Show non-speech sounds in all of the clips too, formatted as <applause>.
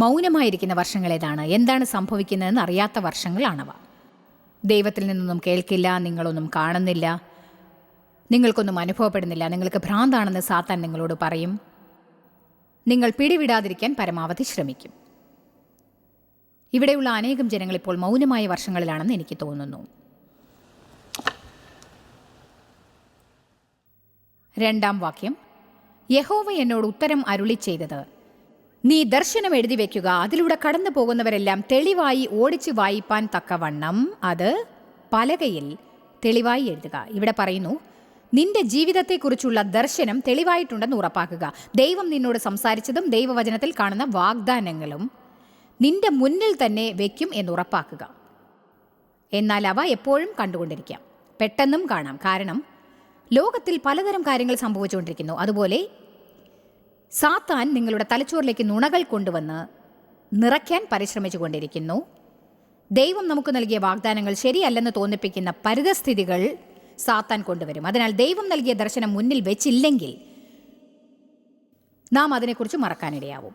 മൗനമായിരിക്കുന്ന വർഷങ്ങൾ ഏതാണ് എന്താണ് സംഭവിക്കുന്നതെന്ന് അറിയാത്ത വർഷങ്ങളാണവ. ദൈവത്തിൽ നിന്നൊന്നും കേൾക്കില്ല നിങ്ങളൊന്നും കാണുന്നില്ല നിങ്ങൾക്കൊന്നും അനുഭവപ്പെടുന്നില്ല നിങ്ങൾക്ക് ഭ്രാന്താണെന്ന് സാത്താൻ നിങ്ങളോട് പറയും. നിങ്ങൾ പിടിവിടാതിരിക്കാൻ പരമാവധി ശ്രമിക്കും. ഇവിടെയുള്ള അനേകം ജനങ്ങൾ ഇപ്പോൾ മൗനമായ വർഷങ്ങളിലാണെന്ന് എനിക്ക് തോന്നുന്നു. രണ്ടാം വാക്യം. യഹോവ എന്നോട് ഉത്തരം അരുളി ചെയ്തത് നീ ദർശനം എഴുതി വെക്കുക. അതിലൂടെ കടന്നു പോകുന്നവരെല്ലാം തെളിവായി ഓടിച്ച് വായിപ്പാൻ തക്കവണ്ണം. അത് പലകയിൽ തെളിവായി എഴുതുക. ഇവിടെ പറയുന്നു നിന്റെ ജീവിതത്തെക്കുറിച്ചുള്ള ദർശനം തെളിവായിട്ടുണ്ടെന്ന് ഉറപ്പാക്കുക. ദൈവം നിന്നോട് സംസാരിച്ചതും ദൈവവചനത്തിൽ കാണുന്ന വാഗ്ദാനങ്ങളും നിന്റെ മുന്നിൽ തന്നെ വയ്ക്കും എന്ന് ഉറപ്പാക്കുക. എന്നാൽ അവ എപ്പോഴും കണ്ടുകൊണ്ടിരിക്കാം. പെട്ടെന്നും കാണാം. കാരണം ലോകത്തിൽ പലതരം കാര്യങ്ങൾ സംഭവിച്ചുകൊണ്ടിരിക്കുന്നു. അതുപോലെ സാത്താൻ നിങ്ങളുടെ തലച്ചോറിലേക്ക് നുണകൾ കൊണ്ടുവന്ന് നിറയ്ക്കാൻ പരിശ്രമിച്ചു കൊണ്ടിരിക്കുന്നു ദൈവം നമുക്ക് നൽകിയ വാഗ്ദാനങ്ങൾ ശരിയല്ലെന്ന് തോന്നിപ്പിക്കുന്ന പരിതസ്ഥിതികൾ സാത്താൻ കൊണ്ടുവരും. അതിനാൽ ദൈവം നൽകിയ ദർശനം മുന്നിൽ വെച്ചില്ലെങ്കിൽ നാം അതിനെക്കുറിച്ച് മറക്കാനിടയാവും.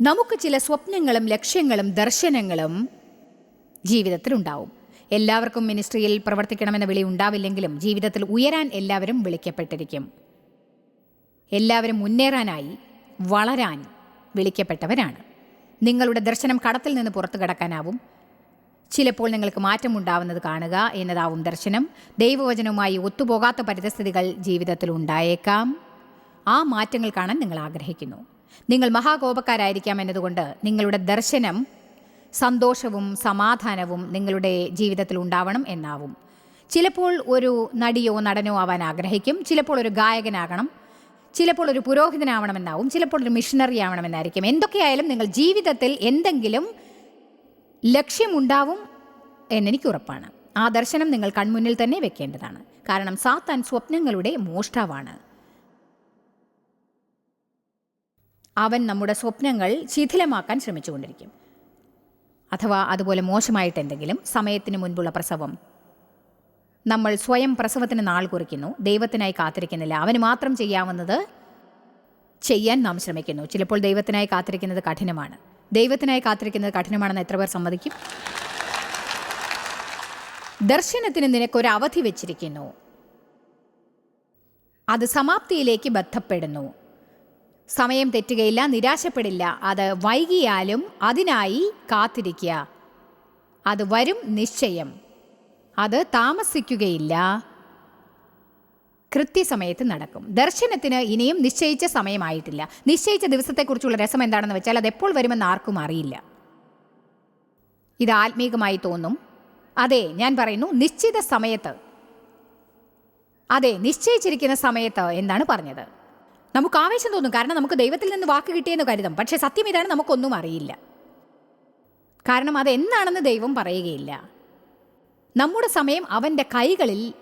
നമുക്ക് ചില സ്വപ്നങ്ങളും ലക്ഷ്യങ്ങളും ദർശനങ്ങളും ജീവിതത്തിൽ ഉണ്ടാവും. എല്ലാവർക്കും മിനിസ്ട്രിയിൽ പ്രവർത്തിക്കണമെന്ന വിളി ഉണ്ടാവില്ലെങ്കിലും ജീവിതത്തിൽ ഉയരാൻ എല്ലാവരും വിളിക്കപ്പെട്ടിരിക്കും. എല്ലാവരും മുന്നേറാനായി വളരാൻ വിളിക്കപ്പെട്ടവരാണ്. നിങ്ങളുടെ ദർശനം കടത്തിൽ നിന്ന് പുറത്തു കടക്കാനാവും. ചിലപ്പോൾ നിങ്ങൾക്ക് മാറ്റമുണ്ടാവുന്നത് കാണുക എന്നതാവും ദർശനം. ദൈവവചനവുമായി ഒത്തുപോകാത്ത പരിതസ്ഥിതികൾ ജീവിതത്തിൽ ഉണ്ടായേക്കാം. ആ മാറ്റങ്ങൾ കാണാൻ നിങ്ങൾ ആഗ്രഹിക്കുന്നു. നിങ്ങൾ മഹാകോപക്കാരായിരിക്കാം എന്നതുകൊണ്ട് നിങ്ങളുടെ ദർശനം സന്തോഷവും സമാധാനവും നിങ്ങളുടെ ജീവിതത്തിൽ ഉണ്ടാവണം എന്നാവും. ചിലപ്പോൾ ഒരു നടിയോ നടനോ ആവാൻ ആഗ്രഹിക്കും. ചിലപ്പോൾ ഒരു ഗായകനാകണം. ചിലപ്പോൾ ഒരു പുരോഹിതനാവണമെന്നാവും ചിലപ്പോൾ ഒരു മിഷണറി ആവണമെന്നായിരിക്കും. എന്തൊക്കെയായാലും നിങ്ങൾ ജീവിതത്തിൽ എന്തെങ്കിലും ലക്ഷ്യമുണ്ടാവും എന്നെനിക്ക് ഉറപ്പാണ്. ആ ദർശനം നിങ്ങൾ കൺമുന്നിൽ തന്നെ വെക്കേണ്ടതാണ്. കാരണം സാത്താൻ സ്വപ്നങ്ങളുടെ മോഷ്ടാവാണ്. അവൻ നമ്മുടെ സ്വപ്നങ്ങൾ ശിഥിലമാക്കാൻ ശ്രമിച്ചുകൊണ്ടിരിക്കും. അഥവാ അതുപോലെ മോശമായിട്ട് എന്തെങ്കിലും സമയത്തിന് മുൻപുള്ള പ്രസവം നമ്മൾ സ്വയം പ്രസവത്തിന് നാൾ കുറിക്കുന്നു. ദൈവത്തിനായി കാത്തിരിക്കുന്നില്ല. അവന് മാത്രം ചെയ്യാവുന്നത് ചെയ്യാൻ നാം ശ്രമിക്കുന്നു. ചിലപ്പോൾ ദൈവത്തിനായി കാത്തിരിക്കുന്നത് കഠിനമാണ്. ദൈവത്തിനായി കാത്തിരിക്കുന്നത് കഠിനമാണെന്ന് എത്ര പേർ സമ്മതിക്കും? ദർശനത്തിന് നിനക്കൊരു അവധി വെച്ചിരിക്കുന്നു. അത് സമാപ്തിയിലേക്ക് ബന്ധപ്പെടുന്നു. സമയം തെറ്റുകയില്ല നിരാശപ്പെടില്ല. അത് വൈകിയാലും അതിനായി കാത്തിരിക്കുക. അത് വരും നിശ്ചയം. അത് താമസിക്കുകയില്ല. കൃത്യസമയത്ത് നടക്കും. ദർശനത്തിന് ഇനിയും നിശ്ചയിച്ച സമയമായിട്ടില്ല. നിശ്ചയിച്ച ദിവസത്തെക്കുറിച്ചുള്ള രസം എന്താണെന്ന് വെച്ചാൽ അത് എപ്പോൾ വരുമെന്ന് ആർക്കും അറിയില്ല. ഇത് ആത്മീകമായി തോന്നും. അതെ ഞാൻ പറയുന്നു നിശ്ചിത സമയത്ത്. അതെ നിശ്ചയിച്ചിരിക്കുന്ന സമയത്ത് എന്നാണ് പറഞ്ഞത്. നമുക്ക് ആവേശം തോന്നും. കാരണം നമുക്ക് ദൈവത്തിൽ നിന്ന് വാക്ക് കിട്ടിയെന്ന് കരുതും. പക്ഷേ സത്യം ഇതാണ് നമുക്കൊന്നും അറിയില്ല. കാരണം അത് എന്നാണെന്ന് ദൈവം പറയുകയില്ല. നമ്മുടെ സമയം അവന്റെ കൈകളിൽ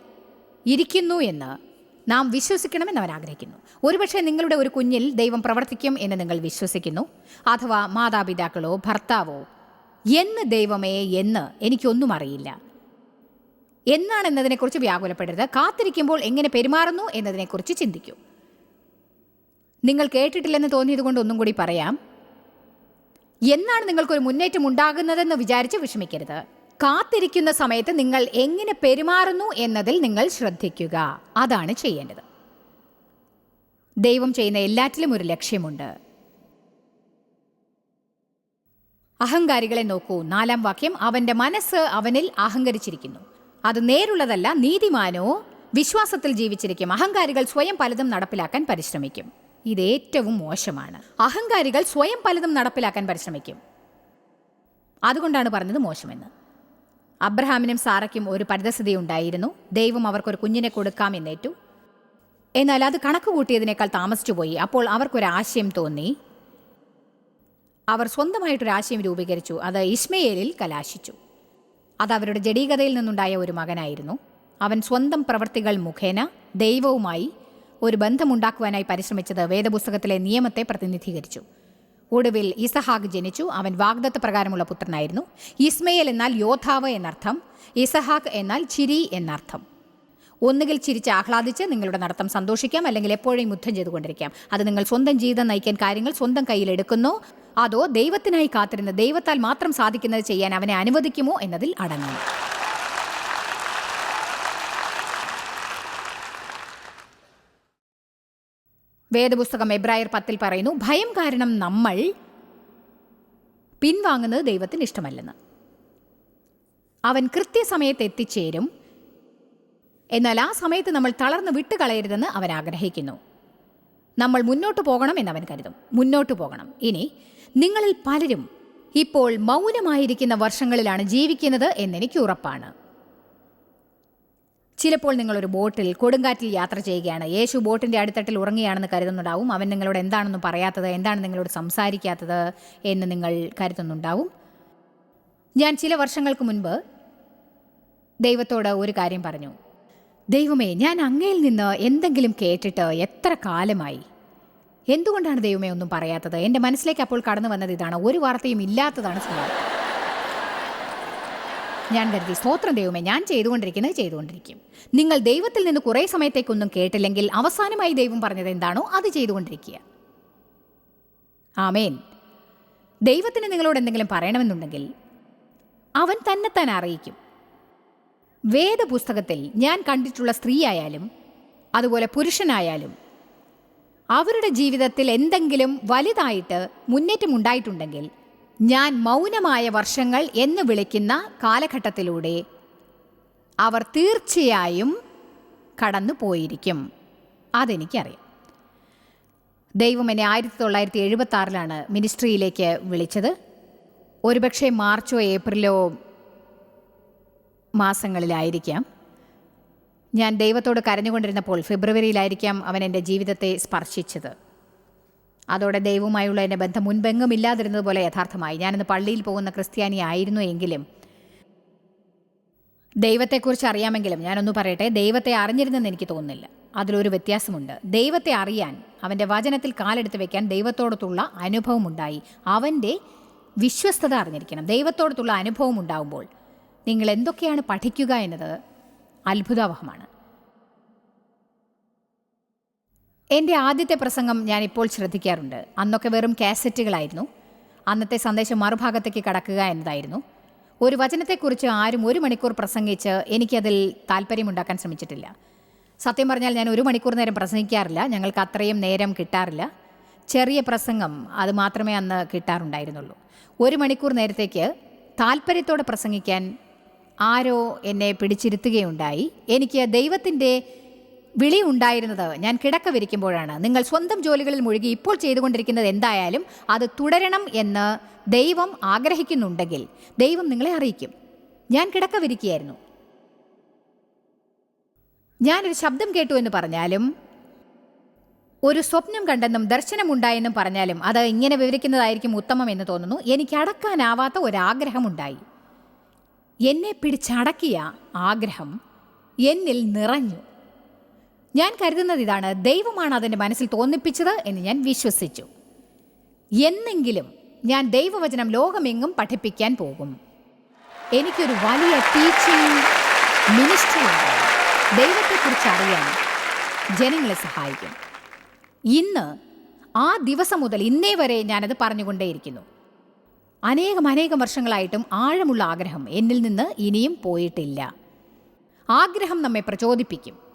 ഇരിക്കുന്നു എന്ന് നാം വിശ്വസിക്കണമെന്ന് അവൻ ആഗ്രഹിക്കുന്നു. ഒരുപക്ഷെ നിങ്ങളുടെ ഒരു കുഞ്ഞിൽ ദൈവം പ്രവർത്തിക്കും എന്ന് നിങ്ങൾ വിശ്വസിക്കുന്നു. അഥവാ മാതാപിതാക്കളോ ഭർത്താവോ എന്ന് ദൈവമേ എന്ന് എനിക്കൊന്നും അറിയില്ല. എന്നാണെന്നതിനെക്കുറിച്ച് വ്യാകുലപ്പെടരുത്. കാത്തിരിക്കുമ്പോൾ എങ്ങനെ പെരുമാറുന്നു എന്നതിനെക്കുറിച്ച് ചിന്തിക്കൂ. നിങ്ങൾ കേട്ടിട്ടില്ലെന്ന് തോന്നിയതുകൊണ്ട് ഒന്നും കൂടി പറയാം. എന്നാണ് നിങ്ങൾക്കൊരു മുന്നേറ്റം ഉണ്ടാകുന്നതെന്ന് വിചാരിച്ച് വിഷമിക്കരുത്. കാത്തിരിക്കുന്ന സമയത്ത് നിങ്ങൾ എങ്ങനെ പെരുമാറുന്നു എന്നതിൽ നിങ്ങൾ ശ്രദ്ധിക്കുക. അതാണ് ചെയ്യേണ്ടത്. ദൈവം ചെയ്യുന്ന എല്ലാറ്റിലും ഒരു ലക്ഷ്യമുണ്ട്. അഹങ്കാരികളെ നോക്കൂ. നാലാം വാക്യം അവന്റെ മനസ്സ് അവനിൽ അഹങ്കരിച്ചിരിക്കുന്നു. അത് നേരുള്ളതല്ല നീതിമാനോ വിശ്വാസത്തിൽ ജീവിച്ചിരിക്കും. അഹങ്കാരികൾ സ്വയം പലതും നടപ്പിലാക്കാൻ പരിശ്രമിക്കും. ഇത് ഏറ്റവും മോശമാണ്. അഹങ്കാരികൾ സ്വയം പലതും നടപ്പിലാക്കാൻ പരിശ്രമിക്കും. അതുകൊണ്ടാണ് പറഞ്ഞത് മോശമെന്ന്. അബ്രഹാമിനും സാറയ്ക്കും ഒരു പരിതസ്ഥിതി ഉണ്ടായിരുന്നു. ദൈവം അവർക്കൊരു കുഞ്ഞിനെ കൊടുക്കാം എന്നേറ്റു. എന്നാൽ അത് കണക്ക് കൂട്ടിയതിനേക്കാൾ താമസിച്ചുപോയി അപ്പോൾ അവർക്കൊരു ആശയം തോന്നി. അവർ സ്വന്തമായിട്ടൊരു ആശയം രൂപീകരിച്ചു. അത് ഇസ്മയേലിൽ കലാശിച്ചു. അത് അവരുടെ ജഡീകതയിൽ നിന്നുണ്ടായ ഒരു മകനായിരുന്നു. അവൻ സ്വന്തം പ്രവൃത്തികൾ മുഖേന ദൈവവുമായി ഒരു ബന്ധമുണ്ടാക്കുവാനായി പരിശ്രമിച്ചത് വേദപുസ്തകത്തിലെ നിയമത്തെ പ്രതിനിധീകരിച്ചു. ഒടുവിൽ ഇസഹാക്ക് ജനിച്ചു. അവൻ വാഗ്ദത്ത പ്രകാരമുള്ള പുത്രനായിരുന്നു. ഇസ്മയേൽ എന്നാൽ യോദ്ധാവ് എന്നർത്ഥം. ഇസഹാക്ക് എന്നാൽ ചിരി എന്നർത്ഥം. ഒന്നുകിൽ ചിരിച്ച് ആഹ്ലാദിച്ച് നിങ്ങളുടെ നടത്തം സന്തോഷിക്കാം. അല്ലെങ്കിൽ എപ്പോഴും യുദ്ധം ചെയ്തുകൊണ്ടിരിക്കാം. അത് നിങ്ങൾ സ്വന്തം ജീവിതം നയിക്കാൻ കാര്യങ്ങൾ സ്വന്തം കയ്യിലെടുക്കുന്നു അതോ ദൈവത്തിനായി കാത്തിരുന്ന് ദൈവത്താൽ മാത്രം സാധിക്കുന്നത് ചെയ്യാൻ അവനെ അനുവദിക്കുമോ എന്നതിൽ അടങ്ങും വേദപുസ്തകം എബ്രായർ പത്തിൽ പറയുന്നു ഭയം കാരണം നമ്മൾ പിൻവാങ്ങുന്നത് ദൈവത്തിന് ഇഷ്ടമല്ലെന്ന്. അവൻ കൃത്യസമയത്ത് എത്തിച്ചേരും. എന്നാൽ ആ സമയത്ത് നമ്മൾ തളർന്ന് വിട്ടുകളയരുതെന്ന് അവൻ ആഗ്രഹിക്കുന്നു. നമ്മൾ മുന്നോട്ട് പോകണം എന്നവൻ കരുതും. മുന്നോട്ട് പോകണം. ഇനി നിങ്ങളിൽ പലരും ഇപ്പോൾ മൗനമായിരിക്കുന്ന വർഷങ്ങളിലാണ് ജീവിക്കുന്നത് എന്നെനിക്ക് ഉറപ്പാണ്. ചിലപ്പോൾ നിങ്ങളൊരു ബോട്ടിൽ കൊടുങ്കാറ്റിൽ യാത്ര ചെയ്യുകയാണ്. യേശു ബോട്ടിന്റെ അടിത്തട്ടിൽ ഉറങ്ങുകയാണെന്ന് കരുതുന്നുണ്ടാവും. അവൻ നിങ്ങളോട് എന്താണെന്ന് പറയാത്തത് എന്താണ് നിങ്ങളോട് സംസാരിക്കാത്തത് എന്ന് നിങ്ങൾ കരുതുന്നുണ്ടാവും. ഞാൻ ചില വർഷങ്ങൾക്ക് മുൻപ് ദൈവത്തോട് ഒരു കാര്യം പറഞ്ഞു. ദൈവമേ ഞാൻ അങ്ങയിൽ നിന്ന് എന്തെങ്കിലും കേട്ടിട്ട് എത്ര കാലമായി? എന്തുകൊണ്ടാണ് ദൈവമേ ഒന്നും പറയാത്തത്? എന്റെ മനസ്സിലേക്ക് അപ്പോൾ കടന്നു വന്നത് ഇതാണ്. ഒരു വാർത്തയും ഇല്ലാത്തതാണ് സംഭവം ഞാൻ കരുതി സ്തോത്രം ദൈവമേ ഞാൻ ചെയ്തുകൊണ്ടിരിക്കുന്നത് ചെയ്തുകൊണ്ടിരിക്കും. നിങ്ങൾ ദൈവത്തിൽ നിന്ന് കുറേ സമയത്തേക്കൊന്നും കേട്ടില്ലെങ്കിൽ അവസാനമായി ദൈവം പറഞ്ഞത് എന്താണോ അത് ചെയ്തുകൊണ്ടിരിക്കുക. ആമേൻ. ദൈവത്തിന് നിങ്ങളോട് എന്തെങ്കിലും പറയണമെന്നുണ്ടെങ്കിൽ അവൻ തന്നെ തന്നെത്താൻ അറിയിക്കും. വേദപുസ്തകത്തിൽ ഞാൻ കണ്ടിട്ടുള്ള സ്ത്രീയായാലും അതുപോലെ പുരുഷനായാലും അവരുടെ ജീവിതത്തിൽ എന്തെങ്കിലും വലുതായിട്ട് മുന്നേറ്റം ഉണ്ടായിട്ടുണ്ടെങ്കിൽ ഞാൻ മൗനമായ വർഷങ്ങൾ എന്ന് വിളിക്കുന്ന കാലഘട്ടത്തിലൂടെ അവർ തീർച്ചയായും കടന്നു പോയിരിക്കും. അതെനിക്കറിയാം. ദൈവം എന്നെ ആയിരത്തി തൊള്ളായിരത്തി എഴുപത്തി ആറിലാണ് മിനിസ്ട്രിയിലേക്ക് വിളിച്ചത്. ഒരുപക്ഷെ മാർച്ചോ ഏപ്രിലോ മാസങ്ങളിലായിരിക്കാം. ഞാൻ ദൈവത്തോട് കരഞ്ഞുകൊണ്ടിരുന്നപ്പോൾ ഫെബ്രുവരിയിലായിരിക്കാം അവൻ എന്റെ ജീവിതത്തെ സ്പർശിച്ചത്. അതോടെ ദൈവവുമായുള്ള എന്റെ ബന്ധം മുൻപെങ്ങും ഇല്ലാതിരുന്നത് പോലെ യഥാർത്ഥമായി. ഞാനിന്ന് പള്ളിയിൽ പോകുന്ന ക്രിസ്ത്യാനി ആയിരുന്നു എങ്കിലും ദൈവത്തെക്കുറിച്ച് അറിയാമെങ്കിലും ഞാനൊന്ന് പറയട്ടെ ദൈവത്തെ അറിഞ്ഞിരുന്നെന്ന് എനിക്ക് തോന്നുന്നില്ല. അതിലൊരു വ്യത്യാസമുണ്ട്. ദൈവത്തെ അറിയാൻ അവന്റെ വചനത്തിൽ കാലെടുത്ത് വെക്കാൻ ദൈവത്തോടത്തുള്ള അനുഭവമുണ്ടായി അവന്റെ വിശ്വസ്തത അറിഞ്ഞിരിക്കണം. ദൈവത്തോടത്തുള്ള അനുഭവം ഉണ്ടാകുമ്പോൾ നിങ്ങൾ എന്തൊക്കെയാണ് പഠിക്കുക എന്നത് അത്ഭുതാവഹമാണ്. എന്റെ ആദ്യത്തെ പ്രസംഗം ഞാനിപ്പോൾ ശ്രദ്ധിക്കാറുണ്ട്. അന്നൊക്കെ വെറും കാസറ്റുകളായിരുന്നു. അന്നത്തെ സന്ദേശം മറുഭാഗത്തേക്ക് കടക്കുക എന്നതായിരുന്നു. ഒരു വചനത്തെക്കുറിച്ച് ആരും ഒരു മണിക്കൂർ പ്രസംഗിച്ച് എനിക്കതിൽ താല്പര്യമുണ്ടാക്കാൻ ശ്രമിച്ചിട്ടില്ല. സത്യം പറഞ്ഞാൽ ഞാൻ ഒരു മണിക്കൂർ നേരം പ്രസംഗിക്കാറില്ല. ഞങ്ങൾക്ക് അത്രയും നേരം കിട്ടാറില്ല. ചെറിയ പ്രസംഗം അത് മാത്രമേ അന്ന് കിട്ടാറുണ്ടായിരുന്നുള്ളൂ. ഒരു മണിക്കൂർ നേരത്തേക്ക് താല്പര്യത്തോടെ പ്രസംഗിക്കാൻ ആരോ എന്നെ പിടിച്ചിരുത്തുകയുണ്ടായി. എനിക്ക് ദൈവത്തിന്റെ വിളി ഉണ്ടായിരുന്നത് ഞാൻ കിടക്ക വിരിക്കുമ്പോഴാണ് നിങ്ങൾ സ്വന്തം ജോലികളിൽ മുഴുകി ഇപ്പോൾ ചെയ്തുകൊണ്ടിരിക്കുന്നത് എന്തായാലും അത് തുടരണം എന്ന് ദൈവം ആഗ്രഹിക്കുന്നുണ്ടെങ്കിൽ ദൈവം നിങ്ങളെ അറിയിക്കും. ഞാൻ കിടക്ക വിരിക്കുകയായിരുന്നു ഞാനൊരു ശബ്ദം കേട്ടു എന്ന് പറഞ്ഞാലും ഒരു സ്വപ്നം കണ്ടെന്നും ദർശനമുണ്ടായെന്നും പറഞ്ഞാലും അത് ഇങ്ങനെ വിവരിക്കുന്നതായിരിക്കും ഉത്തമം എന്ന് തോന്നുന്നു. എനിക്ക് അടക്കാനാവാത്ത ഒരാഗ്രഹമുണ്ടായി. എന്നെ പിടിച്ചടക്കിയ ആഗ്രഹം എന്നിൽ നിറഞ്ഞു. ഞാൻ കരുതുന്നത് ഇതാണ്. ദൈവമാണ് അതിന്റെ മനസ്സിൽ തോന്നിപ്പിച്ചത് എന്ന് ഞാൻ വിശ്വസിച്ചു. എന്നെങ്കിലും ഞാൻ ദൈവവചനം ലോകമെങ്ങും പഠിപ്പിക്കാൻ പോകും. എനിക്കൊരു വലിയ ടീച്ചിങ് മിനിസ്റ്ററി ദൈവത്തെക്കുറിച്ച് അറിയാൻ ജനങ്ങളെ സഹായിക്കും. ഇന്ന് ആ ദിവസം മുതൽ ഇന്നേ വരെ ഞാനത് പറഞ്ഞുകൊണ്ടേയിരിക്കുന്നു. അനേകം അനേകം വർഷങ്ങളായിട്ടും ആഴമുള്ള ആഗ്രഹം എന്നിൽ നിന്ന് ഇനിയും പോയിട്ടില്ല. ആഗ്രഹം നമ്മെ പ്രചോദിപ്പിക്കും.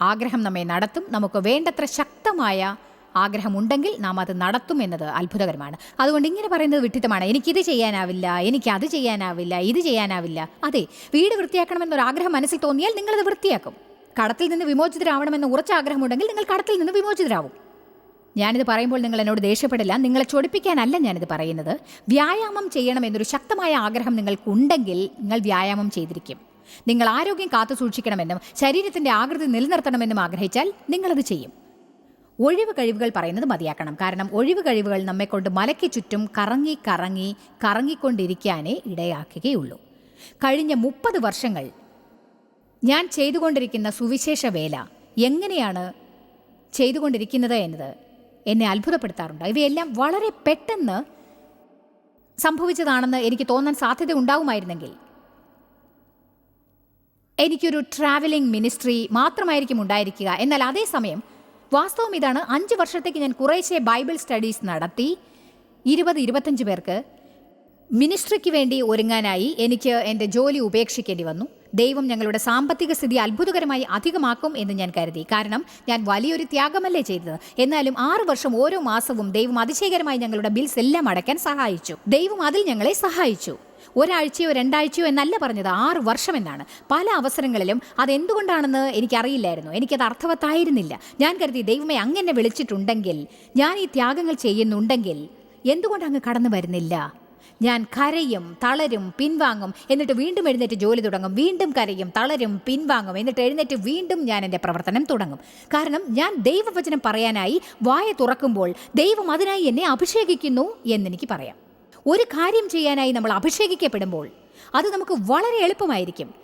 ആഗ്രഹം നമ്മെ നടത്തും. നമുക്ക് വേണ്ടത്ര ശക്തമായ ആഗ്രഹമുണ്ടെങ്കിൽ നാം അത് നടത്തും എന്നത് അത്ഭുതകരമാണ്. അതുകൊണ്ട് ഇങ്ങനെ പറയുന്നത് വിട്ടിത്തമാണ് എനിക്കിത് ചെയ്യാനാവില്ല എനിക്ക് അത് ചെയ്യാനാവില്ല ഇത് ചെയ്യാനാവില്ല. അതെ വീട് വൃത്തിയാക്കണമെന്നൊരു ആഗ്രഹം മനസ്സിൽ തോന്നിയാൽ നിങ്ങളത് വൃത്തിയാക്കും. കടത്തിൽ നിന്ന് വിമോചിതരാവണമെന്ന് ഉറച്ച ആഗ്രഹമുണ്ടെങ്കിൽ നിങ്ങൾ കടത്തിൽ നിന്ന് വിമോചിതരാവും. ഞാനിത് പറയുമ്പോൾ നിങ്ങൾ എന്നോട് ദേഷ്യപ്പെടില്ല. നിങ്ങളെ ചൊടിപ്പിക്കാനല്ല ഞാനിത് പറയുന്നത്. വ്യായാമം ചെയ്യണമെന്നൊരു ശക്തമായ ആഗ്രഹം നിങ്ങൾക്കുണ്ടെങ്കിൽ നിങ്ങൾ വ്യായാമം ചെയ്തിരിക്കും. നിങ്ങൾ ആരോഗ്യം കാത്തു സൂക്ഷിക്കണമെന്നും ശരീരത്തിന്റെ ആകൃതി നിലനിർത്തണമെന്നും ആഗ്രഹിച്ചാൽ നിങ്ങളത് ചെയ്യും. ഒഴിവ് കഴിവുകൾ പറയുന്നത് മതിയാക്കണം. കാരണം ഒഴിവ് കഴിവുകൾ നമ്മെക്കൊണ്ട് മലയ്ക്ക് ചുറ്റും കറങ്ങി കറങ്ങി കറങ്ങിക്കൊണ്ടിരിക്കാനേ ഇടയാക്കുകയുള്ളൂ. കഴിഞ്ഞ മുപ്പത് വർഷങ്ങൾ ഞാൻ ചെയ്തുകൊണ്ടിരിക്കുന്ന സുവിശേഷ വേല എങ്ങനെയാണ് ചെയ്തുകൊണ്ടിരിക്കുന്നത് എന്നത് എന്നെ അത്ഭുതപ്പെടുത്താറുണ്ട്. ഇവയെല്ലാം വളരെ പെട്ടെന്ന് സംഭവിച്ചതാണെന്ന് എനിക്ക് തോന്നാൻ സാധ്യത ഉണ്ടാവുമായിരുന്നെങ്കിൽ എനിക്കൊരു ട്രാവലിംഗ് മിനിസ്ട്രി മാത്രമായിരിക്കും ഉണ്ടായിരിക്കുക. എന്നാൽ അതേസമയം വാസ്തവം ഇതാണ് അഞ്ച് വർഷത്തേക്ക് ഞാൻ കുറേശ്ശെ ബൈബിൾ സ്റ്റഡീസ് നടത്തി. ഇരുപത് ഇരുപത്തഞ്ച് പേർക്ക് മിനിസ്ട്രിക്ക് വേണ്ടി ഒരുങ്ങാനായി എനിക്ക് എന്റെ ജോലി ഉപേക്ഷിക്കേണ്ടി വന്നു. ദൈവം ഞങ്ങളുടെ സാമ്പത്തിക സ്ഥിതി അത്ഭുതകരമായി അധികമാക്കും എന്ന് ഞാൻ കരുതി. കാരണം ഞാൻ വലിയൊരു ത്യാഗമല്ലേ ചെയ്തത്. എന്നാലും ആറു വർഷം ഓരോ മാസവും ദൈവം അതിശയകരമായി ഞങ്ങളുടെ ബിൽസ് എല്ലാം അടയ്ക്കാൻ സഹായിച്ചു. ദൈവം അതിൽ ഞങ്ങളെ സഹായിച്ചു. ഒരാഴ്ചയോ രണ്ടാഴ്ചയോ എന്നല്ല പറഞ്ഞത് ആറ് വർഷം എന്നാണ്. പല അവസരങ്ങളിലും അതെന്തുകൊണ്ടാണെന്ന് എനിക്കറിയില്ലായിരുന്നു. എനിക്കത് അർത്ഥവത്തായിരുന്നില്ല. ഞാൻ കരുതി ദൈവമേ അങ്ങനെ വിളിച്ചിട്ടുണ്ടെങ്കിൽ ഞാൻ ഈ ത്യാഗങ്ങൾ ചെയ്യുന്നുണ്ടെങ്കിൽ എന്തുകൊണ്ട് അങ്ങ് കടന്നു വരുന്നില്ല? ഞാൻ കരയും തളരും പിൻവാങ്ങും എന്നിട്ട് വീണ്ടും എഴുന്നേറ്റ് ജോലി തുടങ്ങും വീണ്ടും കരയും തളരും പിൻവാങ്ങും എന്നിട്ട് എഴുന്നേറ്റ് വീണ്ടും ഞാൻ എന്റെ പ്രവർത്തനം തുടങ്ങും. കാരണം ഞാൻ ദൈവവചനം പറയാനായി വായ തുറക്കുമ്പോൾ ദൈവം അതിനായി എന്നെ അഭിഷേകിക്കുന്നു എന്നെനിക്ക് പറയാം. ഒരു കാര്യം ചെയ്യാനായി നമ്മൾ അഭിഷേകിക്കപ്പെടുമ്പോൾ അത് നമുക്ക് വളരെ എളുപ്പമായിരിക്കും.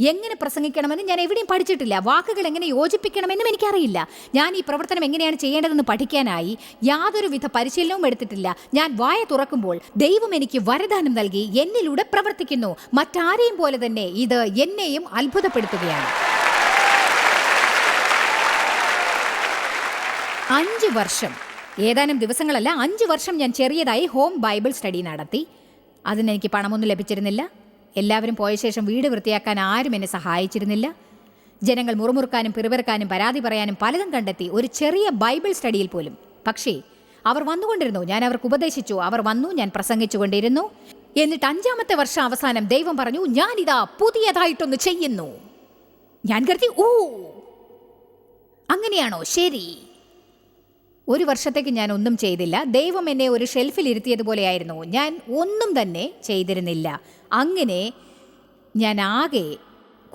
എങ്ങനെ പ്രസംഗിക്കണമെന്ന് ഞാൻ എവിടെയും പഠിച്ചിട്ടില്ല. വാക്കുകൾ എങ്ങനെ യോജിപ്പിക്കണമെന്നും എനിക്കറിയില്ല. ഞാൻ ഈ പ്രവർത്തനം എങ്ങനെയാണ് ചെയ്യേണ്ടതെന്ന് പഠിക്കാനായി യാതൊരുവിധ പരിശീലനവും എടുത്തിട്ടില്ല. ഞാൻ വായ തുറക്കുമ്പോൾ ദൈവം എനിക്ക് വരദാനം നൽകി എന്നിലൂടെ പ്രവർത്തിക്കുന്നു. മറ്റാരെയും പോലെ തന്നെ ഇത് എന്നെയും അത്ഭുതപ്പെടുത്തുകയാണ്. അഞ്ച് വർഷം. ഏതാനും ദിവസങ്ങളല്ല അഞ്ച് വർഷം ഞാൻ ചെറിയതായി ഹോം ബൈബിൾ സ്റ്റഡി നടത്തി. അതിന് എനിക്ക് പണമൊന്നും ലഭിച്ചിരുന്നില്ല. എല്ലാവരും പോയ ശേഷം വീട് വൃത്തിയാക്കാൻ ആരും എന്നെ സഹായിച്ചിരുന്നില്ല. ജനങ്ങൾ മുറുമുറുക്കാനും പിറുപിറുക്കാനും പരാതി പറയാനും പലതും കണ്ടെത്തി ഒരു ചെറിയ ബൈബിൾ സ്റ്റഡിയിൽ പോലും. പക്ഷേ അവർ വന്നുകൊണ്ടിരുന്നു. ഞാൻ അവർക്ക് ഉപദേശിച്ചു. അവർ വന്നു ഞാൻ പ്രസംഗിച്ചുകൊണ്ടിരുന്നു എന്നിട്ട് അഞ്ചാമത്തെ വർഷം അവസാനം ദൈവം പറഞ്ഞു ഞാൻ ഞാനിതാ പുതിയതായിട്ടൊന്ന് ചെയ്യുന്നു. ഞാൻ കരുതി ഓ അങ്ങനെയാണോ? ശരി. ഒരു വർഷത്തേക്ക് ഞാൻ ഒന്നും ചെയ്തില്ല. ദൈവം എന്നെ ഒരു ഷെൽഫിൽ ഇരുത്തിയതുപോലെയായിരുന്നു ഞാൻ ഒന്നും തന്നെ ചെയ്തിരുന്നില്ല. അങ്ങനെ ഞാൻ ആകെ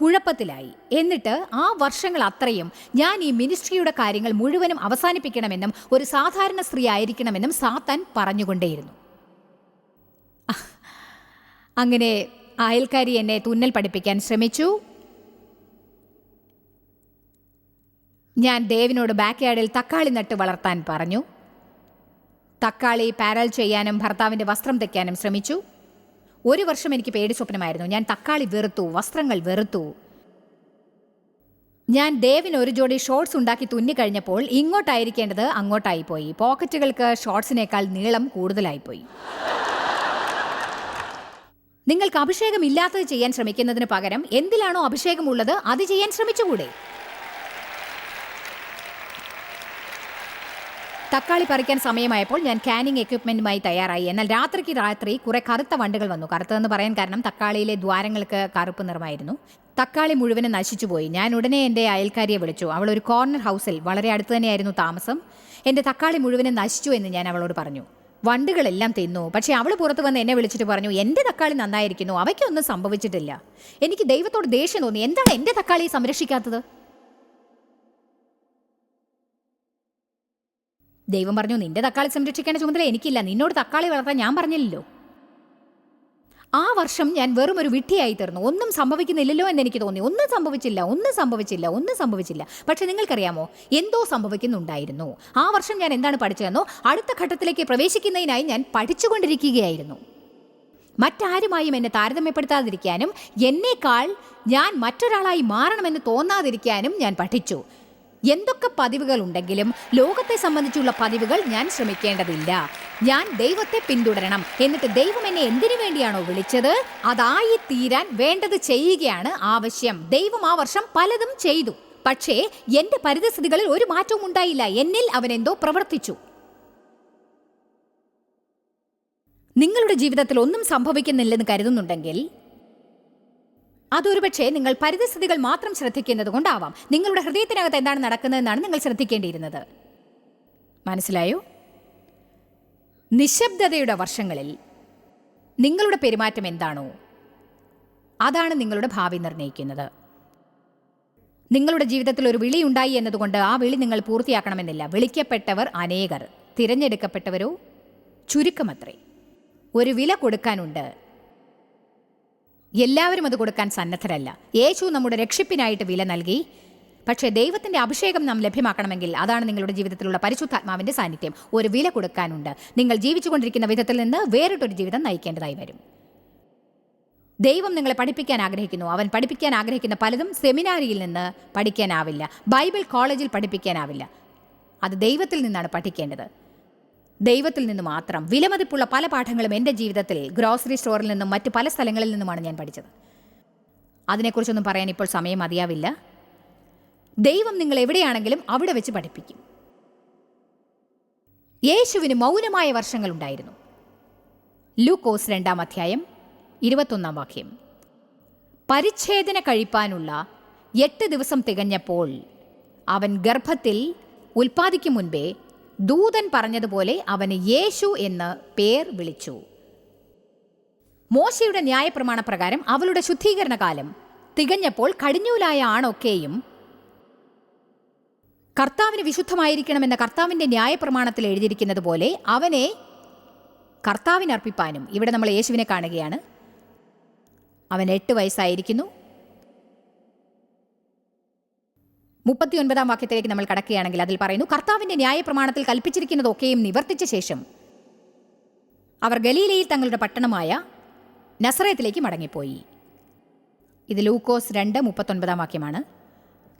കുഴപ്പത്തിലായി. എന്നിട്ട് ആ വർഷങ്ങൾ അത്രയും ഞാൻ ഈ മിനിസ്ട്രിയുടെ കാര്യങ്ങൾ മുഴുവനും അവസാനിപ്പിക്കണമെന്നും ഒരു സാധാരണ സ്ത്രീ ആയിരിക്കണമെന്നും സാത്താൻ പറഞ്ഞുകൊണ്ടേയിരുന്നു. അങ്ങനെ അയൽക്കാരി എന്നെ തുന്നൽ പഠിപ്പിക്കാൻ ശ്രമിച്ചു. ഞാൻ ദേവിനോട് ബാക്ക് യാർഡിൽ തക്കാളി നട്ട് വളർത്താൻ പറഞ്ഞു. തക്കാളി പാരൽ ചെയ്യാനും ഭർത്താവിന്റെ വസ്ത്രം തയ്ക്കാനും ശ്രമിച്ചു. ഒരു വർഷം എനിക്ക് പേടി സ്വപ്നമായിരുന്നു. ഞാൻ തക്കാളി വെറുത്തു വസ്ത്രങ്ങൾ വെറുത്തു. ഞാൻ ദേവിന് ഒരു ജോഡി ഷോർട്സ് ഉണ്ടാക്കി തുന്നി കഴിഞ്ഞപ്പോൾ ഇങ്ങോട്ടായിരിക്കേണ്ടത് അങ്ങോട്ടായി പോയി. പോക്കറ്റുകൾക്ക് ഷോർട്സിനേക്കാൾ നീളം കൂടുതലായിപ്പോയി. നിങ്ങൾക്ക് അഭിഷേകം ഇല്ലാത്തത് ചെയ്യാൻ ശ്രമിക്കുന്നതിന് പകരം എന്തിലാണോ അഭിഷേകമുള്ളത് അത് ചെയ്യാൻ ശ്രമിച്ചുകൂടെ? തക്കാളി പറിക്കാൻ സമയമായപ്പോൾ ഞാൻ കാനിങ് എക്യുപ്മെന്റുമായി തയ്യാറായി. എന്നാൽ രാത്രിക്ക് രാത്രി കുറെ കറുത്ത വണ്ടുകൾ വന്നു. കറുത്തതെന്ന് പറയാൻ കാരണം തക്കാളിയിലെ ദ്വാരങ്ങൾക്ക് കറുപ്പ് നിറമായിരുന്നു. തക്കാളി മുഴുവനും നശിച്ചുപോയി ഞാൻ ഉടനെ എന്റെ അയൽക്കാരിയെ വിളിച്ചു. അവൾ ഒരു കോർണർ ഹൗസിൽ വളരെ അടുത്ത് തന്നെയായിരുന്നു താമസം. എന്റെ തക്കാളി മുഴുവനും നശിച്ചു എന്ന് ഞാൻ അവളോട് പറഞ്ഞു. വണ്ടുകളെല്ലാം തിന്നു. പക്ഷേ അവൾ പുറത്ത് വന്ന് എന്നെ വിളിച്ചിട്ട് പറഞ്ഞു എന്റെ തക്കാളി നന്നായിരിക്കുന്നു. അവയ്ക്കൊന്നും സംഭവിച്ചിട്ടില്ല. എനിക്ക് ദൈവത്തോട് ദേഷ്യം തോന്നി. എന്താണ് എന്റെ തക്കാളിയെ സംരക്ഷിക്കാത്തത്? ദൈവം പറഞ്ഞു നിന്റെ തക്കാളി സംരക്ഷിക്കേണ്ട ചുമതല എനിക്കില്ല. നിന്നോട് തക്കാളി വളർത്താൻ ഞാൻ പറഞ്ഞില്ലല്ലോ. ആ വർഷം ഞാൻ വെറും ഒരു വിട്ടിയായി തീർന്നു. ഒന്നും സംഭവിക്കുന്നില്ലല്ലോ എന്ന് എനിക്ക് തോന്നി. ഒന്നും സംഭവിച്ചില്ല ഒന്നും സംഭവിച്ചില്ല ഒന്നും സംഭവിച്ചില്ല. പക്ഷെ നിങ്ങൾക്കറിയാമോ എന്തോ സംഭവിക്കുന്നുണ്ടായിരുന്നു. ആ വർഷം ഞാൻ എന്താണ് പഠിച്ചതെന്നോ അടുത്ത ഘട്ടത്തിലേക്ക് പ്രവേശിക്കുന്നതിനായി ഞാൻ പഠിച്ചുകൊണ്ടിരിക്കുകയായിരുന്നു. മറ്റാരുമായും എന്നെ താരതമ്യപ്പെടുത്താതിരിക്കാനും എന്നേക്കാൾ ഞാൻ മറ്റൊരാളായി മാറണമെന്ന് തോന്നാതിരിക്കാനും ഞാൻ പഠിച്ചു. എന്തൊക്കെ പതിവുകൾ ഉണ്ടെങ്കിലും ലോകത്തെ സംബന്ധിച്ചുള്ള പതിവുകൾ ഞാൻ ശ്രമിക്കേണ്ടതില്ല. ഞാൻ ദൈവത്തെ പിന്തുടരണം. എന്നിട്ട് ദൈവം എന്നെ എന്തിനു വേണ്ടിയാണോ വിളിച്ചത്? അതായി തീരാൻ വേണ്ടത് ചെയ്യുകയാണ് ആവശ്യം. ദൈവം ആ വർഷം പലതും ചെയ്തു. പക്ഷേ എന്റെ പരിതസ്ഥിതികളിൽ ഒരു മാറ്റവും ഉണ്ടായില്ല. എന്നിൽ അവൻ എന്തോ പ്രവർത്തിച്ചു. നിങ്ങളുടെ ജീവിതത്തിൽ ഒന്നും സംഭവിക്കുന്നില്ലെന്ന് കരുതുന്നുണ്ടെങ്കിൽ അതൊരുപക്ഷെ നിങ്ങൾ പരിതസ്ഥിതികൾ മാത്രം ശ്രദ്ധിക്കുന്നത് കൊണ്ടാവാം നിങ്ങളുടെ ഹൃദയത്തിനകത്ത് എന്താണ് നടക്കുന്നതെന്നാണ് നിങ്ങൾ ശ്രദ്ധിക്കേണ്ടിയിരുന്നത്. മനസ്സിലായോ? നിശബ്ദതയുടെ വർഷങ്ങളിൽ നിങ്ങളുടെ പെരുമാറ്റം എന്താണോ അതാണ് നിങ്ങളുടെ ഭാവി നിർണയിക്കുന്നത്. നിങ്ങളുടെ ജീവിതത്തിൽ ഒരു വിളി ഉണ്ടായി എന്നതുകൊണ്ട് ആ വിളി നിങ്ങൾ പൂർത്തിയാക്കണമെന്നില്ല. വിളിക്കപ്പെട്ടവർ അനേകർ തിരഞ്ഞെടുക്കപ്പെട്ടവരോ ചുരുക്കമത്രേ. ഒരു വില കൊടുക്കാനുണ്ട്. എല്ലാവരും അത് കൊടുക്കാൻ സന്നദ്ധരല്ല. യേശു നമ്മുടെ രക്ഷിപ്പിനായിട്ട് വില നൽകി. പക്ഷേ ദൈവത്തിന്റെ അഭിഷേകം നാം ലഭ്യമാക്കണമെങ്കിൽ അതാണ് നിങ്ങളുടെ ജീവിതത്തിലുള്ള പരിശുദ്ധാത്മാവിന്റെ സാന്നിധ്യം. ഒരു വില കൊടുക്കാനുണ്ട്. നിങ്ങൾ ജീവിച്ചുകൊണ്ടിരിക്കുന്ന വിധത്തിൽ നിന്ന് വേറിട്ടൊരു ജീവിതം നയിക്കേണ്ടതായി വരും. ദൈവം നിങ്ങളെ പഠിപ്പിക്കാൻ ആഗ്രഹിക്കുന്നു. അവൻ പഠിപ്പിക്കാൻ ആഗ്രഹിക്കുന്ന പലതും സെമിനാരിയിൽ നിന്ന് പഠിക്കാനാവില്ല. ബൈബിൾ കോളേജിൽ പഠിപ്പിക്കാനാവില്ല. അത് ദൈവത്തിൽ നിന്നാണ് പഠിക്കേണ്ടത്. ദൈവത്തിൽ നിന്ന് മാത്രം വിലമതിപ്പുള്ള പല പാഠങ്ങളും എന്റെ ജീവിതത്തിൽ ഗ്രോസറി സ്റ്റോറിൽ നിന്നും മറ്റ് പല സ്ഥലങ്ങളിൽ നിന്നുമാണ് ഞാൻ പഠിച്ചത്. അതിനെക്കുറിച്ചൊന്നും പറയാൻ ഇപ്പോൾ സമയം മതിയാവില്ല. ദൈവം നിങ്ങൾ എവിടെയാണെങ്കിലും അവിടെ വെച്ച് പഠിപ്പിക്കും. യേശുവിന് മൗനമായ വർഷങ്ങളുണ്ടായിരുന്നു ലൂക്കോസ് രണ്ടാം അധ്യായം ഇരുപത്തൊന്നാം വാക്യം. പരിച്ഛേദന കഴിപ്പാനുള്ള എട്ട് ദിവസം തികഞ്ഞപ്പോൾ അവൻ ഗർഭത്തിൽ ഉൽപ്പാദിക്കും മുൻപേ ദൂതൻ പറഞ്ഞതുപോലെ അവന് യേശു എന്ന് പേർ വിളിച്ചു. മോശയുടെ ന്യായപ്രമാണ പ്രകാരം അവളുടെ ശുദ്ധീകരണ കാലം തികഞ്ഞപ്പോൾ കടിഞ്ഞൂലായ ആണൊക്കെയും കർത്താവിന് വിശുദ്ധമായിരിക്കണമെന്ന കർത്താവിന്റെ ന്യായപ്രമാണത്തിൽ എഴുതിയിരിക്കുന്നത് പോലെ അവനെ കർത്താവിനർപ്പിപ്പാനും ഇവിടെ നമ്മൾ യേശുവിനെ കാണുകയാണ്. അവൻ എട്ട് വയസ്സായിരിക്കുന്നു. മുപ്പത്തിയൊൻപതാം വാക്യത്തിലേക്ക് നമ്മൾ കടക്കുകയാണെങ്കിൽ അതിൽ പറയുന്നു കർത്താവിന്റെ ന്യായപ്രമാണത്തിൽ കൽപ്പിച്ചിരിക്കുന്നതൊക്കെയും നിവർത്തിച്ച ശേഷം അവർ ഗലീലയിൽ തങ്ങളുടെ പട്ടണമായ നസറയത്തിലേക്ക് മടങ്ങിപ്പോയി. ഇത് ലൂക്കോസ് രണ്ട് മുപ്പത്തൊൻപതാം വാക്യമാണ്.